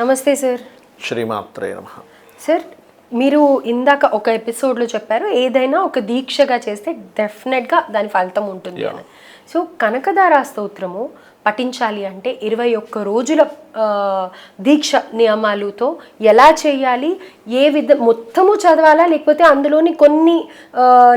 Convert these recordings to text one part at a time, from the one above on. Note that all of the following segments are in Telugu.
నమస్తే సార్. శ్రీమాత్రే నమ. సార్ మీరు ఇందాక ఒక ఎపిసోడ్లో చెప్పారు ఏదైనా ఒక దీక్షగా చేస్తే డెఫినెట్గా దాని ఫలితం ఉంటుంది అని. సో కనకదార స్తోత్రము పఠించాలి అంటే ఇరవై ఒక్క రోజుల దీక్ష నియమాలతో ఎలా చేయాలి ఏ విధ మొత్తము చదవాలా లేకపోతే అందులోని కొన్ని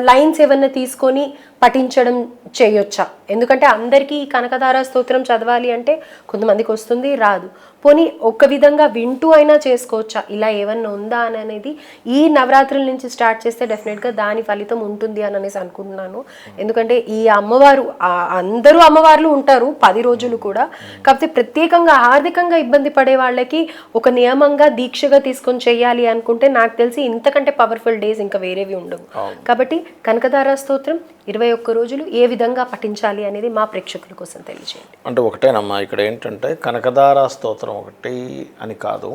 లైన్స్ ఏమన్నా తీసుకొని పఠించడం చేయొచ్చా? ఎందుకంటే అందరికీ ఈ కనకదార స్తోత్రం చదవాలి అంటే కొంతమందికి వస్తుంది రాదు. పోనీ ఒక విధంగా వింటూ అయినా చేసుకోవచ్చా? ఇలా ఏమన్నా ఉందా అని అనేది ఈ నవరాత్రుల నుంచి స్టార్ట్ చేస్తే డెఫినెట్గా దాని ఫలితం ఉంటుంది అని అనేసి అనుకుంటున్నాను. ఎందుకంటే ఈ అమ్మవారు అందరూ అమ్మవార్లు ఉంటారు. పది రోజులు కూడా. కాకపోతే ప్రత్యేకంగా ఆర్థికంగా ఇబ్బంది పడే వాళ్ళకి ఒక నియమంగా దీక్షగా తీసుకొని చేయాలి అనుకుంటే నాకు తెలిసి ఇంతకంటే పవర్ఫుల్ డేస్ ఇంకా వేరేవి ఉండవు. కాబట్టి కనకదార స్తోత్రం ఇరవై ఒక్క రోజులు ఏ విధంగా పఠించాలి అనేది మా ప్రేక్షకుల కోసం తెలియజేయండి. అంటే ఒకటేనమ్మా ఇక్కడ ఏంటంటే కనకదార స్తోత్రం ఒకటి అని కాదు.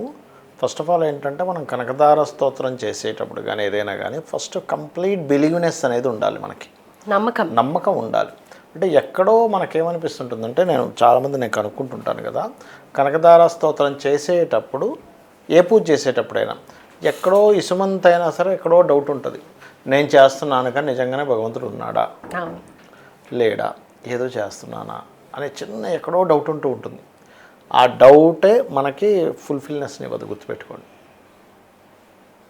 ఫస్ట్ ఆఫ్ ఆల్ ఏంటంటే మనం కనకదార స్తోత్రం చేసేటప్పుడు కానీ ఏదైనా కానీ ఫస్ట్ కంప్లీట్ బిలీవ్నెస్ అనేది ఉండాలి మనకి. నమ్మకం. నమ్మకం ఉండాలి. అంటే ఎక్కడో మనకేమనిపిస్తుంటుందంటే నేను చాలామంది నేను కనుక్కుంటుంటాను కదా కనకదార స్తోత్రం చేసేటప్పుడు ఏ పూజ చేసేటప్పుడైనా ఎక్కడో ఇసుమంతైనా సరే ఎక్కడో డౌట్ ఉంటుంది. నేను చేస్తున్నాను కానీ నిజంగానే భగవంతుడు ఉన్నాడా? లేడా? ఏదో చేస్తున్నానా? అనే చిన్న ఎక్కడో డౌట్ ఉంటూ ఉంటుంది. ఆ డౌటే మనకి ఫుల్ఫిల్నెస్ని ఇవ్వదు గుర్తుపెట్టుకోండి.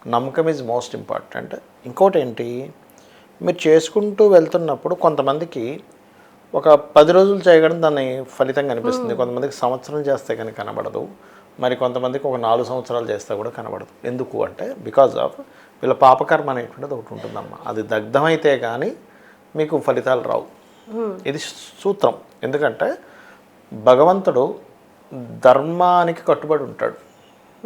నమ్మకం ఈజ్ మోస్ట్ ఇంపార్టెంట్ ఇంకోటి ఏంటి మీరు చేసుకుంటూ వెళ్తున్నప్పుడు కొంతమందికి ఒక పది రోజులు చేయడం దాని ఫలితం కనిపిస్తుంది. కొంతమందికి సంవత్సరం చేస్తే కానీ కనబడదు. మరి కొంతమందికి ఒక నాలుగు సంవత్సరాలు చేస్తే కూడా కనబడదు. ఎందుకు అంటే బికాజ్ ఆఫ్ వీళ్ళ పాపకర్మ అనేటువంటిది ఒకటి ఉంటుందమ్మా. అది దగ్ధమైతే కానీ మీకు ఫలితాలు రావు. ఇది సూత్రం. ఎందుకంటే భగవంతుడు ధర్మానికి కట్టుబడి ఉంటాడు.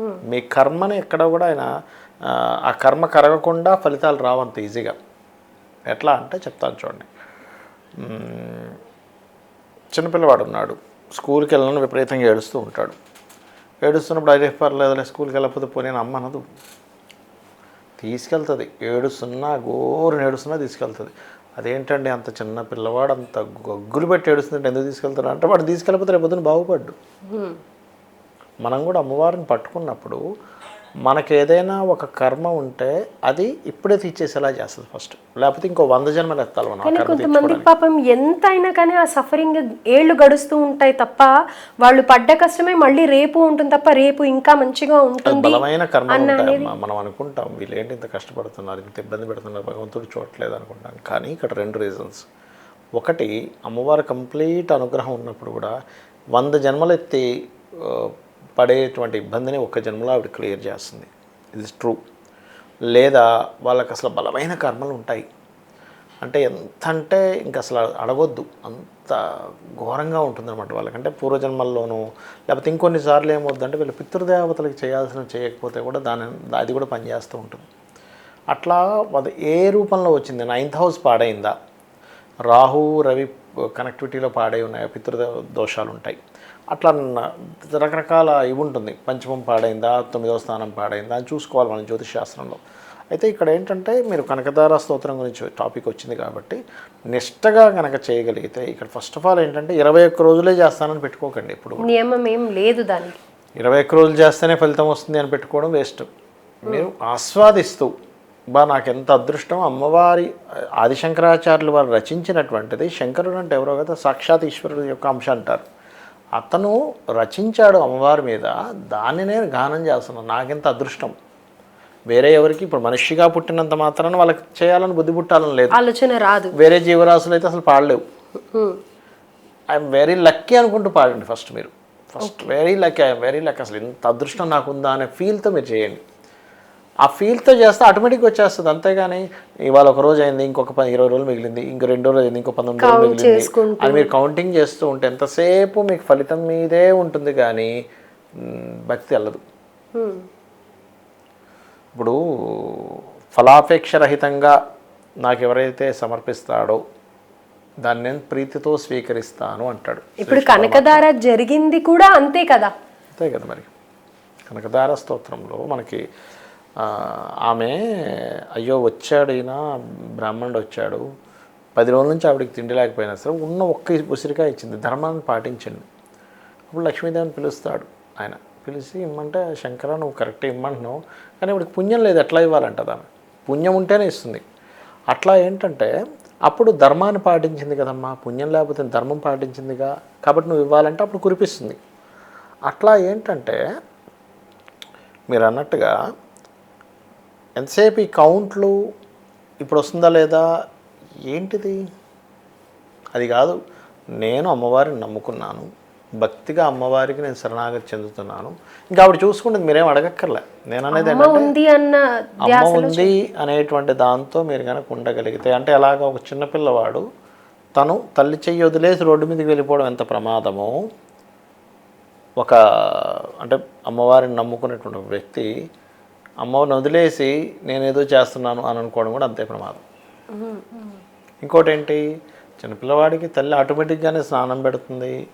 మీ కర్మని ఎక్కడ కూడా ఆయన ఆ, కర్మ కరగకుండా ఫలితాలు రావంత ఈజీగా. ఎట్లా అంటే చెప్తాను చూడండి. చిన్నపిల్లవాడు ఉన్నాడు స్కూల్కి వెళ్ళిన విపరీతంగా ఏడుస్తూ ఉంటాడు. ఏడుస్తున్నప్పుడు అదే పర్లేదులే స్కూల్కి వెళ్ళకపోతే పోనీ అమ్మ అనదు. తీసుకెళ్తుంది. ఏడుస్తున్నా గోరుని ఏడుస్తున్నా తీసుకెళ్తుంది. అదేంటండి అంత చిన్న పిల్లవాడు అంత గగ్గులు పెట్టి ఏడుస్తుంటే ఎందుకు తీసుకెళ్తాడు? అంటే వాడు తీసుకెళ్ళకపోతే రేపు పొద్దున బాగుపడ్డు. మనం కూడా అమ్మవారిని పట్టుకున్నప్పుడు మనకి ఏదైనా ఒక కర్మ ఉంటే అది ఇప్పుడే తీర్చేసేలా చేస్తుంది ఫస్ట్. లేకపోతే ఇంకో వంద జన్మలు ఎత్తాలి మనం కొంతమంది పాపం ఎంత అయినా కానీ ఆ సఫరింగ్ ఏళ్ళు గడుస్తూ ఉంటాయి తప్ప వాళ్ళు పడ్డ కష్టమే మళ్ళీ రేపు ఉంటుంది తప్ప రేపు ఇంకా మంచిగా ఉంటుంది బలమైన కర్మ మనం అనుకుంటాం వీళ్ళు ఏంటి ఇంత కష్టపడుతున్నారు ఇంత ఇబ్బంది పెడుతున్నారు భగవంతుడు చూడట్లేదు అనుకుంటాం. కానీ ఇక్కడ రెండు రీజన్స్ ఒకటి అమ్మవారి కంప్లీట్ అనుగ్రహం ఉన్నప్పుడు కూడా వంద జన్మలు ఎత్తి పడేటువంటి ఇబ్బందిని ఒక్క జన్మలో ఆవిడ క్లియర్ చేస్తుంది. ఇది ట్రూ లేదా వాళ్ళకి అసలు బలమైన కర్మలు ఉంటాయి. అంటే ఎంత అంటే ఇంక అసలు అడగొద్దు. అంత ఘోరంగా ఉంటుందన్నమాట వాళ్ళకంటే పూర్వజన్మల్లోనూ లేకపోతే ఇంకొన్నిసార్లు ఏమవుద్దంటే వీళ్ళు పితృదేవతలకు చేయాల్సిన చేయకపోతే కూడా దాని అది కూడా పనిచేస్తూ ఉంటుంది. అట్లా అది ఏ రూపంలో వచ్చింది? నైన్త్ హౌస్ పాడైందా? రాహు రవి కనెక్టివిటీలో పాడై ఉన్నాయా? పితృదేవ దోషాలు ఉంటాయి అట్లా రకరకాల ఇవి ఉంటుంది పంచమం పాడైందా తొమ్మిదవ స్థానం పాడైందా అని చూసుకోవాలి మన జ్యోతిష్ శాస్త్రంలో. అయితే ఇక్కడ ఏంటంటే మీరు కనకదార స్తోత్రం గురించి టాపిక్ వచ్చింది కాబట్టి నిష్టగా కనుక చేయగలిగితే ఇక్కడ ఫస్ట్ ఆఫ్ ఆల్ ఏంటంటే ఇరవై ఒక్క రోజులే చేస్తానని పెట్టుకోకండి ఇప్పుడు నియమం ఏం లేదు దానికి. ఇరవై ఒక్క రోజులు చేస్తేనే ఫలితం వస్తుంది అని పెట్టుకోవడం వేస్ట్. మీరు ఆస్వాదిస్తూ బా నాకు ఎంత అదృష్టం అమ్మవారి ఆదిశంకరాచార్యులు వారు రచించినటువంటిది శంకరుడు అంటే ఎవరో కదా సాక్షాత్ ఈశ్వరుడు యొక్క అంశ అంటారు. అతను రచించాడు అమ్మవారి మీద దాన్ని నేను గానం చేస్తున్నాను నాకెంత అదృష్టం. వేరే ఎవరికి ఇప్పుడు మనిషిగా పుట్టినంత మాత్రాన వాళ్ళకి చేయాలని బుద్ధి పుట్టాలని లేదు. ఆలోచన రాదు. వేరే జీవరాశులు అయితే అసలు పాడలేవు. ఐఎమ్ వెరీ లక్కీ అనుకుంటూ పాడండి ఫస్ట్ మీరు. First very lucky I'm very lucky అసలు ఇంత అదృష్టం నాకు ఉందా అనే ఫీల్తో మీరు చేయండి. ఆ ఫీల్తో చేస్తే ఆటోమేటిక్గా వచ్చేస్తుంది. అంతేగాని ఇవాళ ఒక రోజు అయింది ఇంకొక పది ఇరవై రోజులు మిగిలింది ఇంకో రెండో రోజు అయింది ఇంకో పంతొమ్మిది రోజులు మిగిలింది. అని మీరు కౌంటింగ్ చేస్తూ ఉంటే ఎంతసేపు మీకు ఫలితం మీదే ఉంటుంది కానీ భక్తి వెళ్ళదు. ఇప్పుడు ఫలాపేక్ష రహితంగా నాకు ఎవరైతే సమర్పిస్తాడో దాన్ని నేను ప్రీతితో స్వీకరిస్తాను అంటాడు ఇప్పుడు కనకదార జరిగింది కూడా అంతే కదా? అంతే కదా మరి. కనకదార స్తోత్రంలో మనకి ఆమె అయ్యో వచ్చాడు ఈయన బ్రాహ్మణుడు వచ్చాడు. పది రోజుల నుంచి ఆవిడకి తిండి లేకపోయినా సరే ఉన్న ఒక్క ఉసిరికాయ ఇచ్చింది. ధర్మాన్ని పాటించండి. అప్పుడు లక్ష్మీదేవిని పిలుస్తాడు ఆయన. పిలిచి ఇమ్మంటే శంకర నువ్వు కరెక్ట్ ఇమ్మంటున్నావు. కానీ ఇప్పుడు పుణ్యం లేదు ఎట్లా ఇవ్వాలంటది ఆమె? పుణ్యం ఉంటేనే ఇస్తుంది. అట్లా ఏంటంటే అప్పుడు ధర్మాన్ని పాటించింది కదమ్మా. పుణ్యం లేకపోతే ధర్మం పాటించిందిగా. కాబట్టి నువ్వు ఇవ్వాలంటే అప్పుడు కురిపిస్తుంది. అట్లా ఏంటంటే మీరు అన్నట్టుగా ఎంతసేపు ఈ కౌంట్లు ఇప్పుడు వస్తుందా లేదా? ఏంటిది? అది కాదు. నేను అమ్మవారిని నమ్ముకున్నాను. భక్తిగా అమ్మవారికి నేను శరణాగతి చెందుతున్నాను. ఇంకా ఆవిడ చూసుకుంటుంది మీరేం అడగక్కర్లే. నేను అనేది అమ్మ ఉంది అన్న అమ్మ ఉంది అనేటువంటి దాంతో మీరు కనుక ఉండగలిగితే అంటే ఎలాగ ఒక చిన్నపిల్లవాడు తను తల్లి చెయ్యి వదిలేసి రోడ్డు మీదకి వెళ్ళిపోవడం ఎంత ప్రమాదమో ఒక అంటే అమ్మవారిని నమ్ముకునేటువంటి వ్యక్తి అమ్మవారిని వదిలేసి నేనేదో చేస్తున్నాను అని అనుకోవడం కూడా అంతే ప్రమాదం. ఇంకోటి ఏంటి చిన్నపిల్లవాడికి తల్లి ఆటోమేటిక్గానే స్నానం పెడుతుంది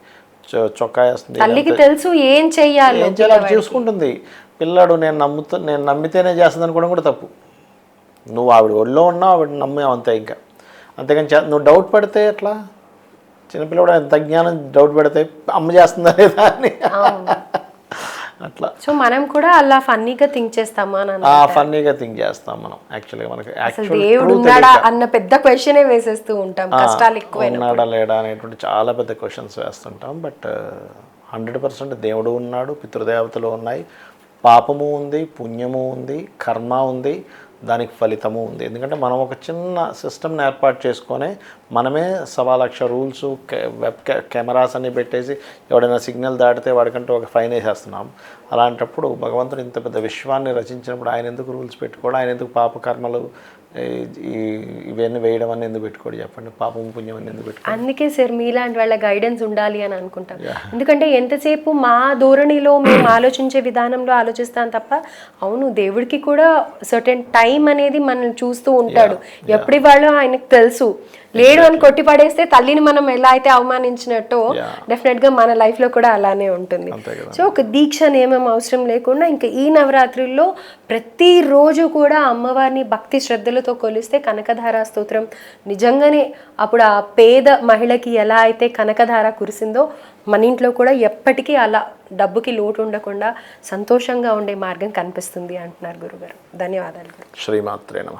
చొక్కా వేస్తుంది తల్లికి తెలుసు ఏం చెయ్యాలి ఏం చేయాలో చూసుకుంటుంది. పిల్లాడు నేను నమ్ముతా నేను నమ్మితేనే చేస్తుంది అనుకోవడం కూడా తప్పు. నువ్వు ఆవిడ ఒళ్ళో ఉన్నావు ఆవిడ నమ్మావు అంతే ఇంకా. అంతేగాని చే- నువ్వు డౌట్ పడితే ఎట్లా? చిన్నపిల్లవాడు ఎంత జ్ఞానం డౌట్ పెడితే అమ్మ చేస్తుందా లేదా అని. అట్లా. సో మనం కూడా అలా ఫన్నీగా థింక్ చేస్తామా ఫన్నీగా థింక్ చేస్తాం మనం. యాక్చువల్గా మనకి దేవుడు ఉన్నాడా అన్న పెద్ద క్వశ్చనే వేసేస్తూ ఉంటాం కష్టాలు ఎక్కువ ఉన్నాడా లేడా అనేటువంటి చాలా పెద్ద క్వశ్చన్స్ వేస్తుంటాం. బట్ హండ్రెడ్ పర్సెంట్ దేవుడు ఉన్నాడు పితృదేవతలు ఉన్నాయి పాపము ఉంది పుణ్యము ఉంది కర్మ ఉంది దానికి ఫలితము ఉంది. ఎందుకంటే మనం ఒక చిన్న సిస్టమ్ని ఏర్పాటు చేసుకొని మనమే సవా లక్ష రూల్స్ వెబ్ కెమెరాస్ అన్ని పెట్టేసి ఎవడైనా సిగ్నల్ దాటితే వాడికంటూ ఒక ఫైన్ వేసేస్తున్నాం. అలాంటప్పుడు భగవంతుడు ఇంత పెద్ద విశ్వాన్ని రచించినప్పుడు ఆయన ఎందుకు రూల్స్ పెట్టుకోవడం ఆయన ఎందుకు పాపకర్మలు ఇవన్నీ వేయడం అని ఎందుకు పెట్టుకోడు చెప్పండి. పాపం పుణ్యం అని ఎందుకు అందుకే సార్ మీలాంటి వాళ్ళ గైడెన్స్ ఉండాలి అని అనుకుంటాం. ఎందుకంటే ఎంతసేపు మా ధోరణిలో మేము ఆలోచించే విధానంలో ఆలోచిస్తాం తప్ప అవును దేవుడికి కూడా సర్టెన్ టైం అనేది మనల్ని చూస్తూ ఉంటాడు. ఎప్పటి వాళ్ళు ఆయనకు తెలుసు. లేడు అని కొట్టి పడేస్తే తల్లిని మనం ఎలా అయితే అవమానించినట్టో. డెఫినెట్గా మన లైఫ్లో కూడా అలానే ఉంటుంది. సో ఒక దీక్ష నియమం అవసరం లేకుండా ఇంకా ఈ నవరాత్రుల్లో ప్రతిరోజు కూడా అమ్మవారిని భక్తి శ్రద్ధలతో కొలిస్తే కనకధార స్తోత్రం. నిజంగానే అప్పుడు ఆ పేద మహిళకి ఎలా అయితే కనకధార కురిసిందో మన ఇంట్లో కూడా ఎప్పటికీ అలా డబ్బుకి లోటు ఉండకుండా సంతోషంగా ఉండే మార్గం కనిపిస్తుంది అంటున్నారు గురుగారు. ధన్యవాదాలు. శ్రీమాత్రే నమ.